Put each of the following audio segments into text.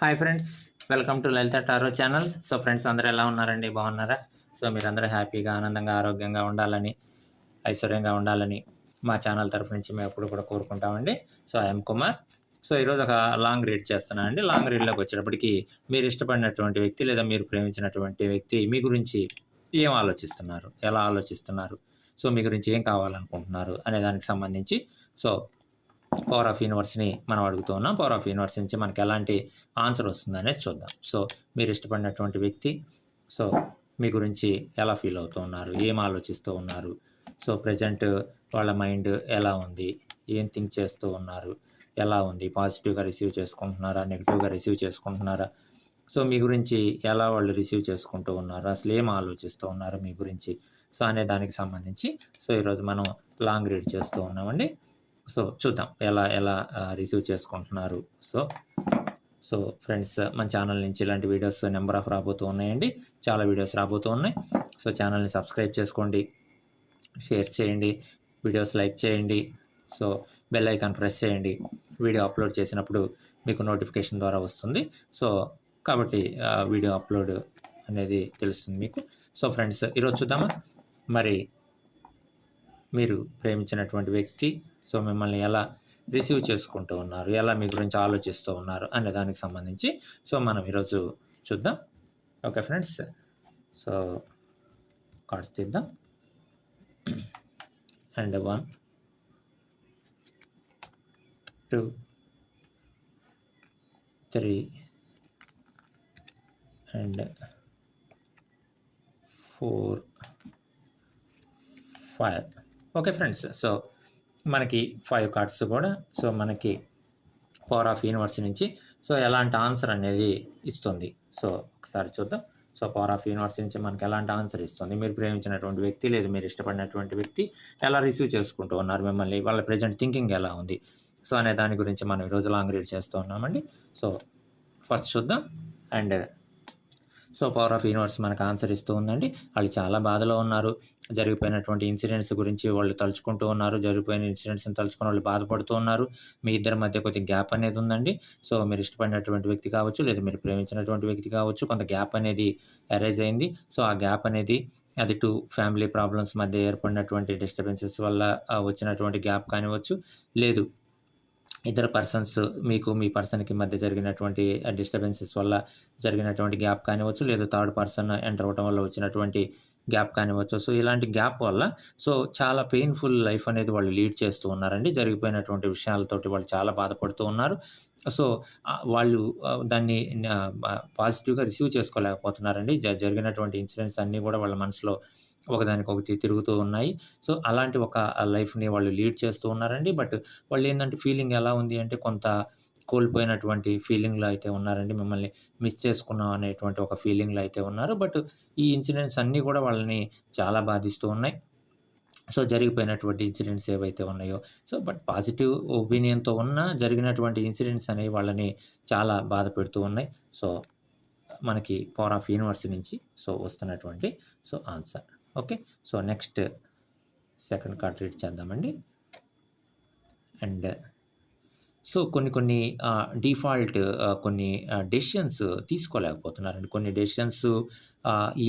Hi friends welcome to Lalitha tarot channel so friends అందరూ ఎలా ఉన్నారండి? బాగున్నారా? సో మీరందరూ హ్యాపీగా ఆనందంగా ఆరోగ్యంగా ఉండాలని ఐశ్వర్యంగా ఉండాలని మా ఛానల్ తరఫు నుంచి మేము ఎప్పుడు కూడా కోరుకుంటామండి. సో ఐఎమ్ కుమార్ సో ఈరోజు ఒక లాంగ్ రీడ్ చేస్తున్నాను అండి. లాంగ్ రీడ్లోకి వచ్చేటప్పటికి మీరు ఇష్టపడినటువంటి వ్యక్తి లేదా మీరు ప్రేమించినటువంటి వ్యక్తి మీ గురించి ఏం ఆలోచిస్తున్నారు? ఎలా ఆలోచిస్తున్నారు? సో మీ గురించి ఏం కావాలనుకుంటున్నారు? అనే దానికి సంబంధించి. సో పవర్ ఆఫ్ యూనివర్స్ని మనం అడుగుతూ ఉన్నాం. పవర్ ఆఫ్ యూనివర్స్ నుంచి మనకి ఎలాంటి ఆన్సర్ వస్తుందనేది చూద్దాం. సో మీరు ఇష్టపడినటువంటి వ్యక్తి సో మీ గురించి ఎలా ఫీల్ అవుతూ ఉన్నారు? ఏం ఆలోచిస్తూ ఉన్నారు? సో ప్రజెంట్ వాళ్ళ మైండ్ ఎలా ఉంది? ఏం థింక్ చేస్తూ ఉన్నారు? ఎలా ఉంది? పాజిటివ్గా రిసీవ్ చేసుకుంటున్నారా? నెగిటివ్గా రిసీవ్ చేసుకుంటున్నారా? సో మీ గురించి ఎలా వాళ్ళు రిసీవ్ చేసుకుంటూ ఉన్నారు? అసలు ఏం ఆలోచిస్తూ ఉన్నారు మీ గురించి? సో అనే దానికి సంబంధించి సో ఈరోజు మనం లాంగ్ రీడ్ చేస్తూ ఉన్నామండి. సో చూద్దాం ఎలా ఎలా రిసీవ్ చేసుకుంటున్నారు. సో సో ఫ్రెండ్స్ మన ఛానల్ నుంచి ఇలాంటి వీడియోస్ నెంబర్ ఆఫ్ రాబోతూ ఉన్నాయండి. చాలా వీడియోస్ రాబోతూ ఉన్నాయి. సో ఛానల్ని సబ్స్క్రైబ్ చేసుకోండి. షేర్ చేయండి. వీడియోస్ లైక్ చేయండి. సో బెల్ ఐకాన్ ప్రెస్ చేయండి. వీడియో అప్లోడ్ చేసినప్పుడు మీకు నోటిఫికేషన్ ద్వారా వస్తుంది. సో కాబట్టి వీడియో అప్లోడ్ అనేది తెలుస్తుంది మీకు. సో ఫ్రెండ్స్ ఈరోజు చూద్దామా? మరి మీరు ప్రేమించినటువంటి వ్యక్తి సో మిమ్మల్ని ఎలా రిసీవ్ చేసుకుంటూ ఉన్నారు ఎలా మీ గురించి ఆలోచిస్తూ ఉన్నారు అనే దానికి సంబంధించి సో మనం ఈరోజు చూద్దాం. ఓకే ఫ్రెండ్స్ సో కార్డ్స్ తీద్దాం. And one two three and four five. Okay friends so మనకి ఫైవ్ కార్డ్స్ కూడా. సో మనకి పవర్ ఆఫ్ యూనివర్స్ నుంచి. సో ఎలాంటి ఆన్సర్ అనేది ఇస్తుంది. సో ఒకసారి చూద్దాం. సో పవర్ ఆఫ్ యూనివర్స్ నుంచి మనకి ఎలాంటి ఆన్సర్ ఇస్తుంది? మీరు ప్రేమించినటువంటి వ్యక్తి లేదు మీరు ఇష్టపడినటువంటి వ్యక్తి ఎలా రిసీవ్ చేసుకుంటూ ఉన్నారు మిమ్మల్ని? వాళ్ళ ప్రజెంట్ థింకింగ్ ఎలా ఉంది? సో అనే దాని గురించి మనం ఈరోజు లాంగ్ రీడ్ చేస్తూ ఉన్నామండి. సో ఫస్ట్ చూద్దాం. And so power of universe మనకు ఆన్సర్ ఇస్తూ ఉందండి. వాళ్ళు చాలా బాధలో ఉన్నారు. జరిగిపోయినటువంటి ఇన్సిడెంట్స్ గురించి వాళ్ళు తలుచుకుంటూ ఉన్నారు. జరిగిపోయిన ఇన్సిడెంట్స్ని తలుచుకుని వాళ్ళు బాధపడుతూ ఉన్నారు. మీ ఇద్దరి మధ్య కొద్ది గ్యాప్ అనేది ఉందండి. సో మీరు ఇష్టపడినటువంటి వ్యక్తి కావచ్చు లేదా మీరు ప్రేమించినటువంటి వ్యక్తి కావచ్చు కొంత గ్యాప్ అనేది అరైజ్ అయింది. సో ఆ గ్యాప్ అనేది అది టూ ఫ్యామిలీ ప్రాబ్లమ్స్ మధ్య ఏర్పడినటువంటి డిస్టర్బెన్సెస్ వల్ల వచ్చినటువంటి గ్యాప్ కానివచ్చు లేదు ఇద్దరు పర్సన్స్ మీకు మీ పర్సన్కి మధ్య జరిగినటువంటి uh, డిస్టర్బెన్సెస్ వల్ల జరిగినటువంటి గ్యాప్ కానివచ్చు లేదా థర్డ్ పర్సన్ ఎంటర్ అవ్వడం వల్ల వచ్చినటువంటి గ్యాప్ కానివచ్చు సో ఇలాంటి గ్యాప్ వల్ల సో చాలా పెయిన్ఫుల్ లైఫ్ అనేది వాళ్ళు లీడ్ చేస్తూ ఉన్నారండి. జరిగిపోయినటువంటి విషయాలతోటి వాళ్ళు చాలా బాధపడుతూ ఉన్నారు. సో వాళ్ళు దాన్ని పాజిటివ్గా రిసీవ్ చేసుకోలేకపోతున్నారండి. జ- జరిగినటువంటి ఇన్సిడెంట్స్ అన్నీ కూడా వాళ్ళ మనసులో ఒకదానికొకటి తిరుగుతూ ఉన్నాయి. సో అలాంటి ఒక లైఫ్ని వాళ్ళు లీడ్ చేస్తూ ఉన్నారండి. బట్ వాళ్ళు ఏంటంటే ఫీలింగ్ ఎలా ఉంది అంటే కొంత కోల్పోయినటువంటి ఫీలింగ్లో అయితే ఉన్నారండి. మిమ్మల్ని మిస్ చేసుకున్నాం అనేటువంటి ఒక ఫీలింగ్లో అయితే ఉన్నారు. బట్ ఈ ఇన్సిడెంట్స్ అన్నీ కూడా వాళ్ళని చాలా బాధిస్తూ ఉన్నాయి. సో జరిగిపోయినటువంటి ఇన్సిడెంట్స్ ఏవైతే ఉన్నాయో. సో బట్ పాజిటివ్ ఒపీనియన్తో ఉన్న జరిగినటువంటి ఇన్సిడెంట్స్ అనేవి వాళ్ళని చాలా బాధ పెడుతూ ఉన్నాయి. సో మనకి పవర్ ఆఫ్ యూనివర్స్ నుంచి సో వస్తున్నటువంటి so answer. Okay? So next second card read చేద్దామండి. అండ్ సో కొన్ని కొన్ని డిఫాల్ట్ కొన్ని డెసిషన్స్ తీసుకోలేకపోతున్నారండి. కొన్ని డెసిషన్స్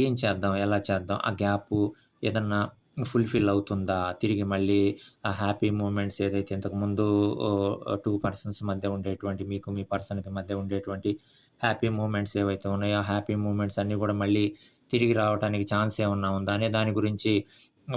ఏం చేద్దాం ఎలా చేద్దాం ఆ గ్యాప్ ఏదన్నా ఫుల్ఫిల్ అవుతుందా? తిరిగి మళ్ళీ ఆ హ్యాపీ మూమెంట్స్ ఏదైతే ఇంతకుముందు టూ పర్సన్స్ మధ్య ఉండేటువంటి మీకు మీ పర్సన్కి మధ్య ఉండేటువంటి హ్యాపీ మూమెంట్స్ ఏవైతే ఉన్నాయో హ్యాపీ మూమెంట్స్ అన్నీ కూడా మళ్ళీ తిరిగి రావడానికి ఛాన్స్ ఏమన్నా ఉందా అనే దాని గురించి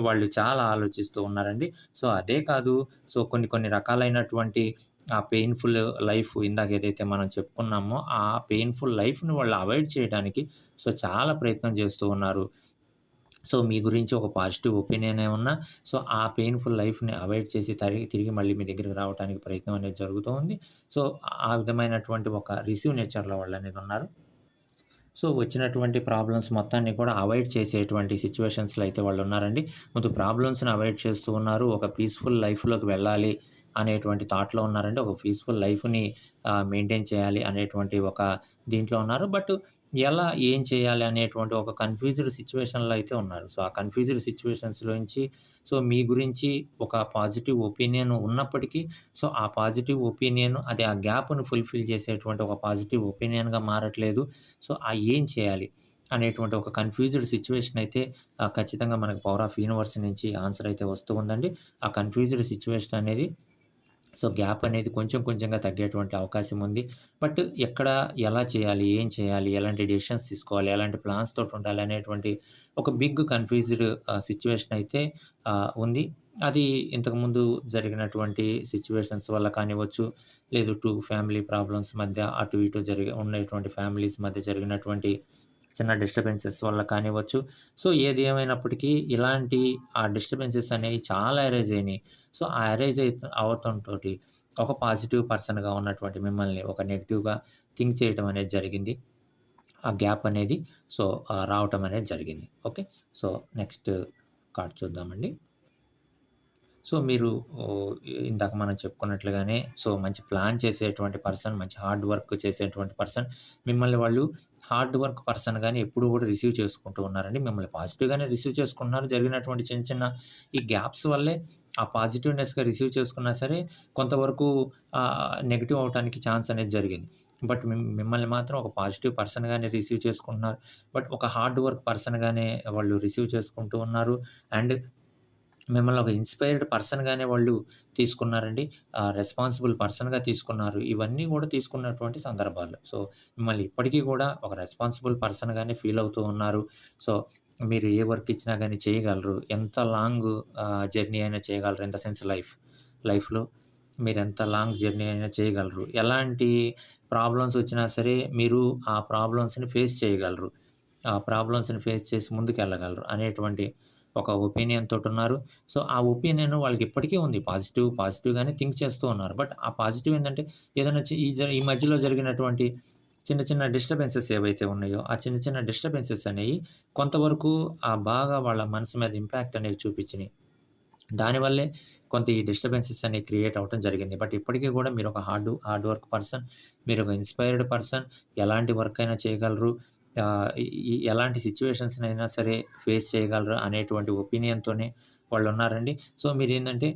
వాళ్ళు చాలా ఆలోచిస్తూ ఉన్నారండి. సో అదే కాదు. సో కొన్ని కొన్ని రకాలైనటువంటి ఆ పెయిన్ఫుల్ లైఫ్ ఇందాక ఏదైతే మనం చెప్పుకున్నామో ఆ పెయిన్ఫుల్ లైఫ్ని వాళ్ళు అవాయిడ్ చేయడానికి సో చాలా ప్రయత్నం చేస్తూ ఉన్నారు. సో మీ గురించి ఒక పాజిటివ్ ఒపీనియన్ ఏమన్నా సో ఆ పెయిన్ఫుల్ లైఫ్ని అవాయిడ్ చేసి తిరిగి తిరిగి మళ్ళీ మీ దగ్గరికి రావడానికి ప్రయత్నం అనేది జరుగుతూ ఉంది సో ఆ విధమైనటువంటి ఒక రిసీవ్ నేచర్లో వాళ్ళు అనేది ఉన్నారు సో వచ్చినటువంటి ప్రాబ్లమ్స్ మొత్తాన్ని కూడా అవాయిడ్ చేసేటువంటి సిచ్యువేషన్స్లో అయితే వాళ్ళు ఉన్నారండి ముందు ప్రాబ్లమ్స్ని అవాయిడ్ చేస్తూ ఉన్నారు ఒక పీస్ఫుల్ లైఫ్లోకి వెళ్ళాలి అనేటువంటి థాట్‌లో ఉన్నారండి. ఒక పీస్‌ఫుల్ లైఫ్‌ని మెయింటైన్ చేయాలి అనేటువంటి ఒక దీంట్లో ఉన్నారు. బట్ ఎలా, ఏం చేయాలి అనేటువంటి ఒక కన్‌ఫ్యూజ్డ్ సిచ్యువేషన్లో అయితే ఉన్నారు. సో, ఆ కన్‌ఫ్యూజ్డ్ సిట్యుయేషన్స్‌లోంచి సో, మీ గురించి ఒక పాజిటివ్ ఒపీనియన్ ఉన్నప్పటికీ సో, ఆ పాజిటివ్ ఒపీనియన్ అది ఆ గ్యాప్ను ఫుల్‌ఫిల్ చేసేటువంటి ఒక పాజిటివ్ ఒపీనియన్‌గా మారట్లేదు. సో, ఆ ఏం చేయాలి అనేటువంటి ఒక కన్‌ఫ్యూజ్డ్ సిచ్యువేషన్ అయితే ఖచ్చితంగా మనకు పవర్ ఆఫ్ యూనివర్స్ నుంచి ఆన్సర్ అయితే వస్తూ ఉందండి. ఆ కన్‌ఫ్యూజ్డ్ సిచ్యువేషన్ అనేది సో, గ్యాప్ అనేది కొంచెం కొంచెంగా తగ్గేటువంటి అవకాశం ఉంది. బట్ ఎక్కడ, ఎలా చేయాలి, ఏం చేయాలి, ఎలాంటి డెసిషన్స్ తీసుకోవాలి, ఎలాంటి ప్లాన్స్ తోటి ఉండాలి అనేటువంటి ఒక బిగ్ కన్‌ఫ్యూజ్డ్ సిచ్యువేషన్ అయితే ఉంది. అది ఇంతకుముందు జరిగినటువంటి సిచ్యువేషన్స్ వల్ల కానివ్వచ్చు, లేదు టూ ఫ్యామిలీ ప్రాబ్లమ్స్ మధ్య అటు ఇటు జరిగి ఉన్నటువంటి ఫ్యామిలీస్ మధ్య జరిగినటువంటి చిన్న డిస్టర్బెన్సెస్ వల్ల కానివ్వచ్చు. సో, ఏది ఏమైనప్పటికీ ఇలాంటి ఆ డిస్టర్బెన్సెస్ అనేవి చాలా అరైజ్ అయినాయి. సో, ఆ అరైజ్ అయి అవటంతో ఒక పాజిటివ్ పర్సన్‌గా ఉన్నటువంటి మిమ్మల్ని ఒక నెగిటివ్గా థింక్ చేయటం అనేది జరిగింది. ఆ గ్యాప్ అనేది సో, రావటం అనేది జరిగింది. ఓకే. సో, నెక్స్ట్ కార్డ్ చూద్దామండి. సో, మీరు ఇందాక మనం చెప్పుకున్నట్లుగానే సో, మంచి ప్లాన్ చేసేటువంటి పర్సన్, మంచి హార్డ్ వర్క్ చేసేటువంటి పర్సన్. మిమ్మల్ని వాళ్ళు హార్డ్ వర్క్ పర్సన్ కానీ ఎప్పుడు కూడా రిసీవ్ చేసుకుంటూ ఉన్నారండి. మిమ్మల్ని పాజిటివ్‌గానే రిసీవ్ చేసుకుంటున్నారు. జరిగినటువంటి చిన్న చిన్న ఈ గ్యాప్స్ వల్లే ఆ పాజిటివ్‌నెస్‌గా రిసీవ్ చేసుకున్నా సరే కొంతవరకు నెగిటివ్ అవడానికి అవ్వటానికి ఛాన్స్ అనేది జరిగింది. బట్ మిమ్మల్ని మాత్రం ఒక పాజిటివ్ పర్సన్‌గానే రిసీవ్ చేసుకుంటున్నారు. బట్ ఒక హార్డ్ వర్క్ పర్సన్‌గానే వాళ్ళు రిసీవ్ చేసుకుంటూ ఉన్నారు. అండ్ మిమ్మల్ని ఒక ఇన్‌స్పైర్డ్ పర్సన్‌గానే వాళ్ళు తీసుకున్నారండి. రెస్పాన్సిబుల్ పర్సన్‌గా తీసుకున్నారు. ఇవన్నీ కూడా తీసుకున్నటువంటి సందర్భాలు. సో, మిమ్మల్ని ఇప్పటికీ కూడా ఒక రెస్పాన్సిబుల్ పర్సన్‌గానే ఫీల్ అవుతూ ఉన్నారు. సో, మీరు ఏ వర్క్ ఇచ్చినా కానీ చేయగలరు. ఎంత లాంగ్ జర్నీ అయినా చేయగలరు. In the sense life. లైఫ్‌లో మీరు ఎంత లాంగ్ జర్నీ అయినా చేయగలరు. ఎలాంటి ప్రాబ్లమ్స్ వచ్చినా సరే మీరు ఆ ప్రాబ్లమ్స్‌ని ఫేస్ చేయగలరు. ఆ ప్రాబ్లమ్స్‌ని ఫేస్ చేసి ముందుకు వెళ్ళగలరు అనేటువంటి ఒక ఒపీనియన్ తోటున్నారు. సో, ఆ ఒపీనియన్ వాళ్ళకి ఇప్పటికీ ఉంది. పాజిటివ్, పాజిటివ్‌గానే థింక్ చేస్తూ ఉన్నారు. బట్ ఆ పాజిటివ్ ఏంటంటే ఏదైనా ఈ జ ఈ మధ్యలో జరిగినటువంటి చిన్న చిన్న డిస్టర్బెన్సెస్ ఏవైతే ఉన్నాయో, ఆ చిన్న చిన్న డిస్టర్బెన్సెస్ అనేవి కొంతవరకు ఆ బాగా వాళ్ళ మనసు మీద ఇంపాక్ట్ అనేవి చూపించినాయి దానివల్లే కొంత ఈ డిస్టర్బెన్సెస్ అనేవి క్రియేట్ అవ్వటం జరిగింది. బట్ ఇప్పటికీ కూడా మీరు ఒక హార్డ్ హార్డ్ వర్క్ పర్సన్. మీరు ఒక ఇన్‌స్పైర్డ్ పర్సన్. ఎలాంటి వర్క్ అయినా చేయగలరు. ఎలాంటి ఈ ఎలాంటి సరే ఫేస్ చేయగలరు అనేటువంటి ఒపీనియన్‌తోనే వాళ్ళు ఉన్నారండి సో, మీరు ఏంటంటే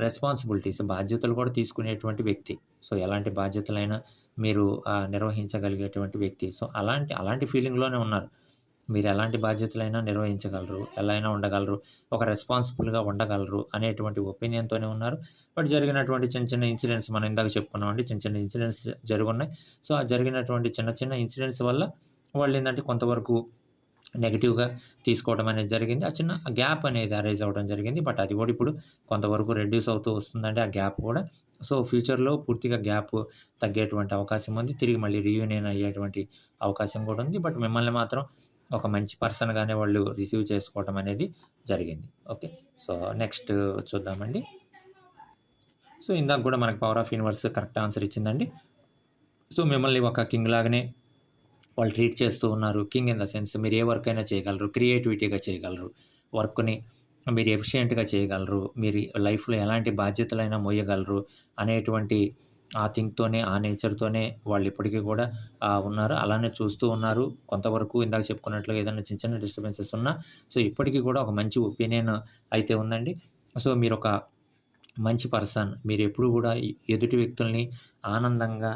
రెస్పాన్సిబిలిటీస్ బాధ్యతలు కూడా తీసుకునేటువంటి వ్యక్తి. సో, ఎలాంటి బాధ్యతలైనా మీరు నిర్వహించగలిగేటువంటి వ్యక్తి. సో, అలాంటి అలాంటి ఫీలింగ్‌లోనే ఉన్నారు. మీరు ఎలాంటి బాధ్యతలైనా నిర్వహించగలరు. ఎలా అయినా ఉండగలరు. ఒక రెస్పాన్సిబుల్‌గా ఉండగలరు అనేటువంటి ఒపీనియన్‌తోనే ఉన్నారు. బట్ జరిగినటువంటి చిన్న చిన్న ఇన్సిడెంట్స్ మనం ఇందాక చెప్పుకున్నామండి. చిన్న చిన్న ఇన్సిడెంట్స్ జరుగున్నాయి సో, ఆ జరిగినటువంటి చిన్న చిన్న ఇన్సిడెంట్స్ వల్ల వాళ్ళు ఏంటంటే కొంతవరకు నెగిటివ్గా తీసుకోవడం అనేది జరిగింది. ఆ చిన్న గ్యాప్ అనేది అరైజ్ అవ్వడం జరిగింది. బట్ అది కూడా ఇప్పుడు కొంతవరకు రెడ్యూస్ అవుతూ వస్తుందండి ఆ గ్యాప్ కూడా. సో, ఫ్యూచర్‌లో పూర్తిగా గ్యాప్ తగ్గేటువంటి అవకాశం ఉంది. తిరిగి మళ్ళీ రీయూనియన్ అయ్యేటువంటి అవకాశం కూడా ఉంది. బట్ మిమ్మల్ని మాత్రం ఒక మంచి పర్సన్‌గానే వాళ్ళు రిసీవ్ చేసుకోవటం అనేది జరిగింది. ఓకే. సో, నెక్స్ట్ చూద్దామండి. సో, ఇందాక కూడా మనకు power of universe correct answer ఇచ్చిందండి. So, మిమ్మల్ని ఒక కింగ్ లాగానే వాళ్ళు ట్రీట్ చేస్తూ ఉన్నారు. కింగ్ ఇన్ ద సెన్స్ మీరు ఏ వర్క్ అయినా చేయగలరు. క్రియేటివిటీగా చేయగలరు. వర్క్‌ని మీరు ఎఫిషియెంట్‌గా చేయగలరు. మీరు లైఫ్‌లో ఎలాంటి బాధ్యతలైనా మోయగలరు అనేటువంటి ఆ థింక్‌తోనే, ఆ నేచర్‌తోనే వాళ్ళు ఇప్పటికీ కూడా ఉన్నారు. అలానే చూస్తూ ఉన్నారు. కొంతవరకు ఇందాక చెప్పుకున్నట్లుగా ఏదైనా చిన్న చిన్న డిస్టర్బెన్సెస్ ఉన్నా సో, ఇప్పటికీ కూడా ఒక మంచి ఒపీనియన్ అయితే ఉందండి. సో, మీరొక మంచి పర్సన్. మీరు ఎప్పుడు కూడా ఎదుటి వ్యక్తుల్ని ఆనందంగా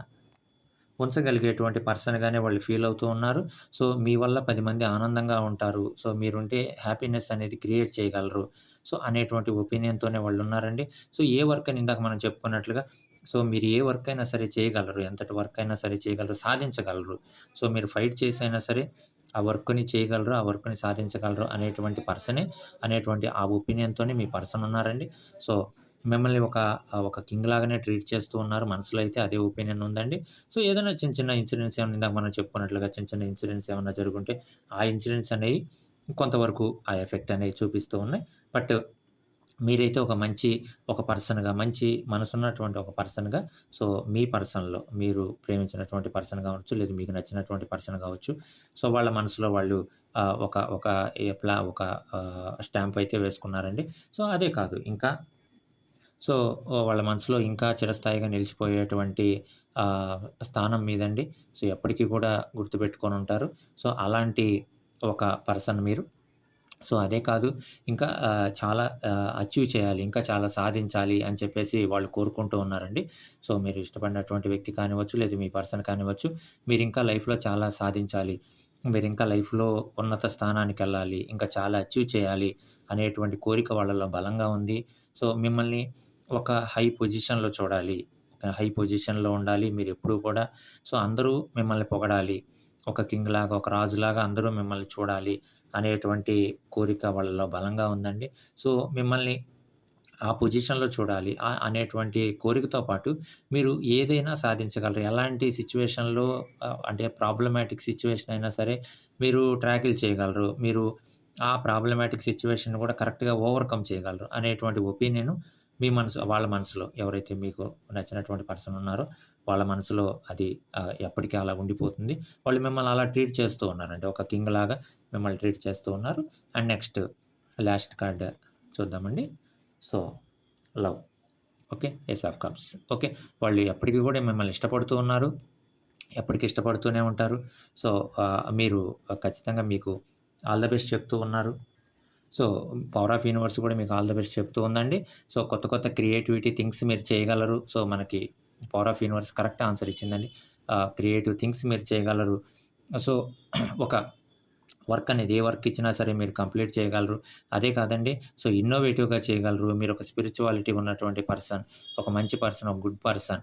ఉంచగలిగేటువంటి పర్సన్‌గానే వాళ్ళు ఫీల్ అవుతూ ఉన్నారు. సో, మీ వల్ల పది మంది ఆనందంగా ఉంటారు. సో, మీరుంటే హ్యాపీనెస్ అనేది క్రియేట్ చేయగలరు. సో, అనేటువంటి ఒపీనియన్‌తోనే వాళ్ళు ఉన్నారండి సో, ఏ వర్క్ అని ఇందాక మనం చెప్పుకున్నట్లుగా సో, మీరు ఏ వర్క్ అయినా సరే చేయగలరు. ఎంతటి వర్క్ అయినా సరే చేయగలరు. సాధించగలరు. సో, మీరు ఫైట్ చేసైనా సరే ఆ వర్క్‌ని చేయగలరు. ఆ వర్క్‌ని సాధించగలరు అనేటువంటి పర్సనే అనేటువంటి ఆ ఒపీనియన్‌తోనే మీ పర్సన్ ఉన్నారండి. సో, మిమ్మల్ని ఒక ఒక కింగ్ లాగానే ట్రీట్ చేస్తూ ఉన్నారు. మనసులో అయితే అదే ఒపీనియన్ ఉందండి. సో, ఏదైనా చిన్న చిన్న ఇన్సిడెంట్స్ ఏమన్నా ఇందాక మనం చెప్పుకున్నట్లుగా చిన్న చిన్న ఇన్సిడెంట్స్ ఏమైనా జరుగుంటే ఆ ఇన్సిడెంట్స్ అనేవి కొంతవరకు ఆ ఎఫెక్ట్ అనేది చూపిస్తూ ఉన్నాయి. బట్ మీరైతే ఒక మంచి ఒక పర్సన్‌గా మంచి మనసున్నటువంటి ఒక పర్సన్‌గా సో, మీ పర్సన్‌లో మీరు ప్రేమించినటువంటి పర్సన్ కావచ్చు, లేదు మీకు నచ్చినటువంటి పర్సన్ కావచ్చు. సో, వాళ్ళ మనసులో వాళ్ళు ఒక ఒక ప్లా ఒక స్టాంప్ అయితే వేసుకున్నారండి. సో, అదే కాదు ఇంకా సో వాళ్ళ మనసులో ఇంకా చిరస్థాయిగా నిలిచిపోయేటువంటి స్థానం మీదండి. సో ఎప్పటికీ కూడా గుర్తుపెట్టుకొని ఉంటారు. సో అలాంటి ఒక పర్సన్ మీరు. సో అదే కాదు ఇంకా చాలా అచీవ్ చేయాలి ఇంకా చాలా సాధించాలి అని చెప్పేసి వాళ్ళు కోరుకుంటూ ఉన్నారండి. సో మీరు ఇష్టపడినటువంటి వ్యక్తి కానివచ్చు లేదా మీ పర్సన్ కానివచ్చు మీరు ఇంకా లైఫ్లో చాలా సాధించాలి. మీరు ఇంకా లైఫ్లో ఉన్నత స్థానానికి వెళ్ళాలి ఇంకా చాలా అచీవ్ చేయాలి అనేటువంటి కోరిక వాళ్ళలో బలంగా ఉంది. సో మిమ్మల్ని ఒక హై పొజిషన్లో చూడాలి. హై పొజిషన్లో ఉండాలి. మీరు ఎప్పుడూ కూడా. సో అందరూ మిమ్మల్ని పొగడాలి. ఒక కింగ్ లాగా ఒక రాజులాగా అందరూ మిమ్మల్ని చూడాలి అనేటువంటి కోరిక వాళ్ళలో బలంగా ఉందండి. సో మిమ్మల్ని ఆ పొజిషన్లో చూడాలి. అనేటువంటి కోరికతో పాటు మీరు ఏదైనా సాధించగలరు. ఎలాంటి సిచ్యువేషన్లో అంటే ప్రాబ్లమాటిక్ సిచ్యువేషన్ అయినా సరే మీరు ట్రాకిల్ చేయగలరు. మీరు ఆ ప్రాబ్లమాటిక్ సిచ్యువేషన్ కూడా కరెక్ట్గా ఓవర్కమ్ చేయగలరు అనేటువంటి ఒపీనియన్ మీ మనసు వాళ్ళ మనసులో ఎవరైతే మీకు నచ్చినటువంటి పర్సన్ ఉన్నారో వాళ్ళ మనసులో అది ఎప్పటికీ అలా ఉండిపోతుంది. వాళ్ళు మిమ్మల్ని అలా ట్రీట్ చేస్తూ ఉన్నారండి. ఒక కింగ్ లాగా మిమ్మల్ని ట్రీట్ చేస్తూ ఉన్నారు. అండ్ నెక్స్ట్ లాస్ట్ కార్డ్ చూద్దామండి. So love. Okay? Ace of cups okay? వాళ్ళు ఎప్పటికీ కూడా మిమ్మల్ని ఇష్టపడుతూ ఉన్నారు. ఎప్పటికీ ఇష్టపడుతూనే ఉంటారు. సో మీరు ఖచ్చితంగా మీకు ఆల్ ద బెస్ట్ చెప్తూ ఉన్నారు. సో పవర్ ఆఫ్ యూనివర్స్ కూడా మీకు ఆల్ ద బెస్ట్ చెప్తూ ఉందండి. సో కొత్త కొత్త క్రియేటివిటీ థింగ్స్ మీరు చేయగలరు. సో మనకి power of universe correct answer ఇచ్చిందండి. Creative things మీరు చేయగలరు. సో ఒక వర్క్ అనేది ఏ వర్క్ ఇచ్చినా సరే మీరు కంప్లీట్ చేయగలరు. అదే కాదండి సో ఇన్నోవేటివ్గా చేయగలరు. మీరు ఒక స్పిరిచువాలిటీ ఉన్నటువంటి పర్సన్ ఒక మంచి పర్సన్ ఒక గుడ్ పర్సన్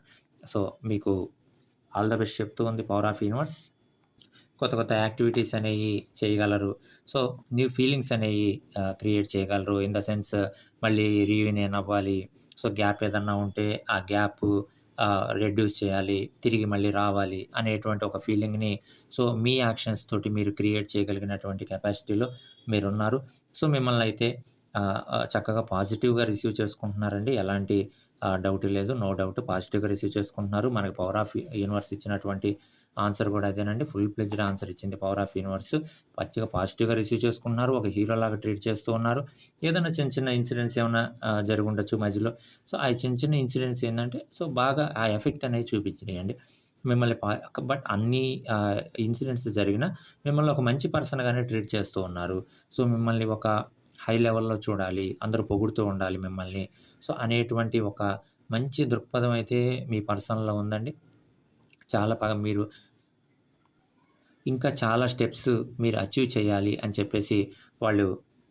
సో మీకు ఆల్ ద బెస్ట్ చెప్తూ ఉంది పవర్ ఆఫ్ యూనివర్స్ కొత్త కొత్త యాక్టివిటీస్ అనేవి చేయగలరు. సో న్యూ ఫీలింగ్స్ అనేవి క్రియేట్ చేయగలరు. ఇన్ ద సెన్స్ మళ్ళీ రీయూనియన్ అవ్వాలి. సో గ్యాప్ ఏదన్నా ఉంటే ఆ గ్యాప్ రెడ్యూస్ చేయాలి. తిరిగి మళ్ళీ రావాలి అనేటువంటి ఒక ఫీలింగ్ని సో మీ యాక్షన్స్ తోటి మీరు క్రియేట్ చేయగలిగినటువంటి కెపాసిటీలో మీరున్నారు. సో మిమ్మల్ని అయితే చక్కగా పాజిటివ్గా రిసీవ్ చేసుకుంటున్నారండి. ఎలాంటి డౌట్ లేదు. నో డౌట్ పాజిటివ్గా రిసీవ్ చేసుకుంటున్నారు. మనకి పవర్ ఆఫ్ యూనివర్స్ ఇచ్చినటువంటి ఆన్సర్ కూడా అదేనండి. ఫుల్ ప్లెజ్డ్ ఆన్సర్ ఇచ్చింది పవర్ ఆఫ్ యూనివర్స్. పచ్చిగా పాజిటివ్గా రిసీవ్ చేసుకున్నారు. ఒక హీరో లాగా ట్రీట్ చేస్తూ ఉన్నారు. ఏదైనా చిన్న చిన్న ఇన్సిడెంట్స్ ఏమైనా జరుగుండొచ్చు మధ్యలో. సో ఆ చిన్న చిన్న ఇన్సిడెంట్స్ ఏంటంటే సో బాగా ఆ ఎఫెక్ట్ అనేది చూపించినాయండి. మిమ్మల్ని బట్ అన్ని ఇన్సిడెంట్స్ జరిగిన మిమ్మల్ని ఒక మంచి పర్సన్గానే ట్రీట్ చేస్తూ ఉన్నారు. సో మిమ్మల్ని ఒక హై లెవెల్లో చూడాలి. అందరూ పొగుడుతూ ఉండాలి మిమ్మల్ని. సో అనేటువంటి ఒక మంచి దృక్పథం అయితే మీ పర్సన్లో ఉందండి. చాలా బాగా మీరు ఇంకా చాలా స్టెప్స్ మీరు అచీవ్ చేయాలి అని చెప్పేసి వాళ్ళు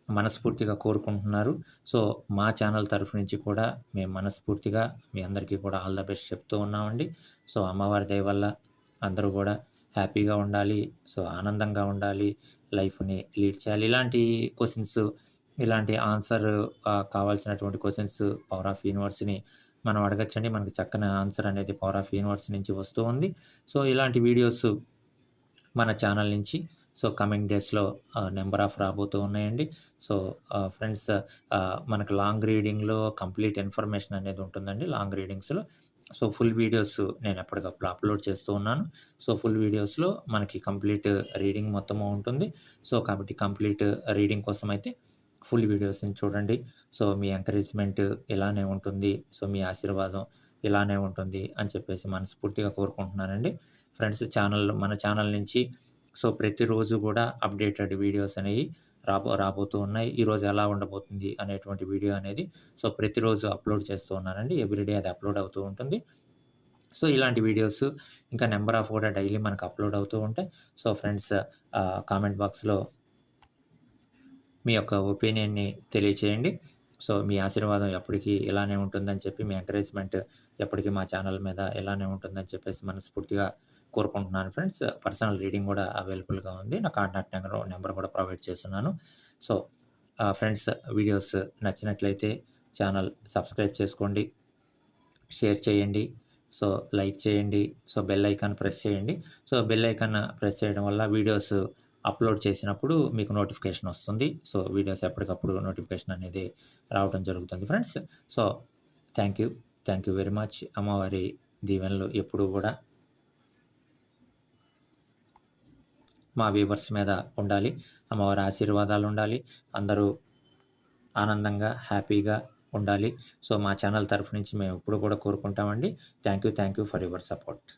మనస్ఫూర్తిగా కోరుకుంటున్నారు. సో మా ఛానల్ తరఫు నుంచి కూడా మేము మనస్ఫూర్తిగా మీ అందరికీ కూడా ఆల్ ద బెస్ట్ చెప్తూ ఉన్నామండి. సో అమ్మవారి దయ వల్ల అందరూ కూడా హ్యాపీగా ఉండాలి. సో ఆనందంగా ఉండాలి. లైఫ్ని లీడ్ చేయాలి. ఇలాంటి క్వశ్చన్స్ ఇలాంటి ఆన్సర్ కావాల్సినటువంటి క్వశ్చన్స్ పవర్ ఆఫ్ యూనివర్స్ని మనం అడగచ్చండి. మనకి చక్కని ఆన్సర్ అనేది పవర్ ఆఫ్ యూనివర్స్ నుంచి వస్తూ ఉంది. సో ఇలాంటి వీడియోస్ మన ఛానల్ నుంచి సో కమింగ్ డేస్లో నెంబర్ ఆఫ్ రాబోతూ ఉన్నాయండి. సో ఫ్రెండ్స్ మనకు లాంగ్ రీడింగ్లో కంప్లీట్ ఇన్ఫర్మేషన్ అనేది ఉంటుందండి లాంగ్ రీడింగ్స్లో. సో ఫుల్ వీడియోస్ నేను ఎప్పటికప్పుడు అప్లోడ్ చేస్తూ ఉన్నాను. సో ఫుల్ వీడియోస్లో మనకి కంప్లీట్ రీడింగ్ మొత్తము ఉంటుంది. సో కాబట్టి కంప్లీట్ రీడింగ్ కోసం అయితే ఫుల్ వీడియోస్ని చూడండి. సో మీ ఎంకరేజ్మెంట్ ఇలానే ఉంటుంది. సో మీ ఆశీర్వాదం ఇలానే ఉంటుంది అని చెప్పేసి మనస్ఫూర్తిగా కోరుకుంటున్నానండి. ఫ్రెండ్స్ ఛానల్ మన ఛానల్ నుంచి సో ప్రతిరోజు కూడా అప్డేటెడ్ వీడియోస్ అనేవి రాబో రాబోతూ ఉన్నాయి. ఈరోజు ఎలా ఉండబోతుంది అనేటువంటి వీడియో అనేది సో ప్రతిరోజు అప్లోడ్ చేస్తూ ఉన్నానండి. ఎవ్రీడే అది అప్లోడ్ అవుతూ ఉంటుంది. సో ఇలాంటి వీడియోస్ ఇంకా నెంబర్ ఆఫ్ కూడా డైలీ మనకు అప్లోడ్ అవుతూ ఉంటాయి. సో ఫ్రెండ్స్ కామెంట్ బాక్స్లో మీ యొక్క ఒపీనియన్ని తెలియచేయండి. సో మీ ఆశీర్వాదం ఎప్పటికీ ఇలానే ఉంటుందని చెప్పి మీ ఎంకరేజ్మెంట్ ఎప్పటికీ మా ఛానల్ మీద ఇలానే ఉంటుందని చెప్పేసి మనస్ఫూర్తిగా కోరుకుంటున్నాను ఫ్రెండ్స్. పర్సనల్ రీడింగ్ కూడా అవైలబుల్గా ఉంది. నా కాంటాక్ట్ నెంబర్ నెంబర్ కూడా ప్రొవైడ్ చేస్తున్నాను. సో ఫ్రెండ్స్ వీడియోస్ నచ్చినట్లయితే ఛానల్ సబ్స్క్రైబ్ చేసుకోండి. షేర్ చేయండి. సో లైక్ చేయండి. సో బెల్ ఐకాన్ ప్రెస్ చేయండి. సో బెల్ ఐకాన్ ప్రెస్ చేయడం వల్ల వీడియోస్ అప్లోడ్ చేసినప్పుడు మీకు నోటిఫికేషన్ వస్తుంది. సో వీడియోస్ ఎప్పటికప్పుడు నోటిఫికేషన్ అనేది రావడం జరుగుతుంది friends. So thank you. Thank you very much. అమ్మవారి దీవెనలు ఎప్పుడూ కూడా మా వ్యూవర్స్ మీద ఉండాలి. అమ్మవారి ఆశీర్వాదాలు ఉండాలి. అందరూ ఆనందంగా హ్యాపీగా ఉండాలి. సో మా ఛానల్ తరఫు నుంచి మేము ఎప్పుడు కూడా కోరుకుంటామండి. Thank you thank you for your support.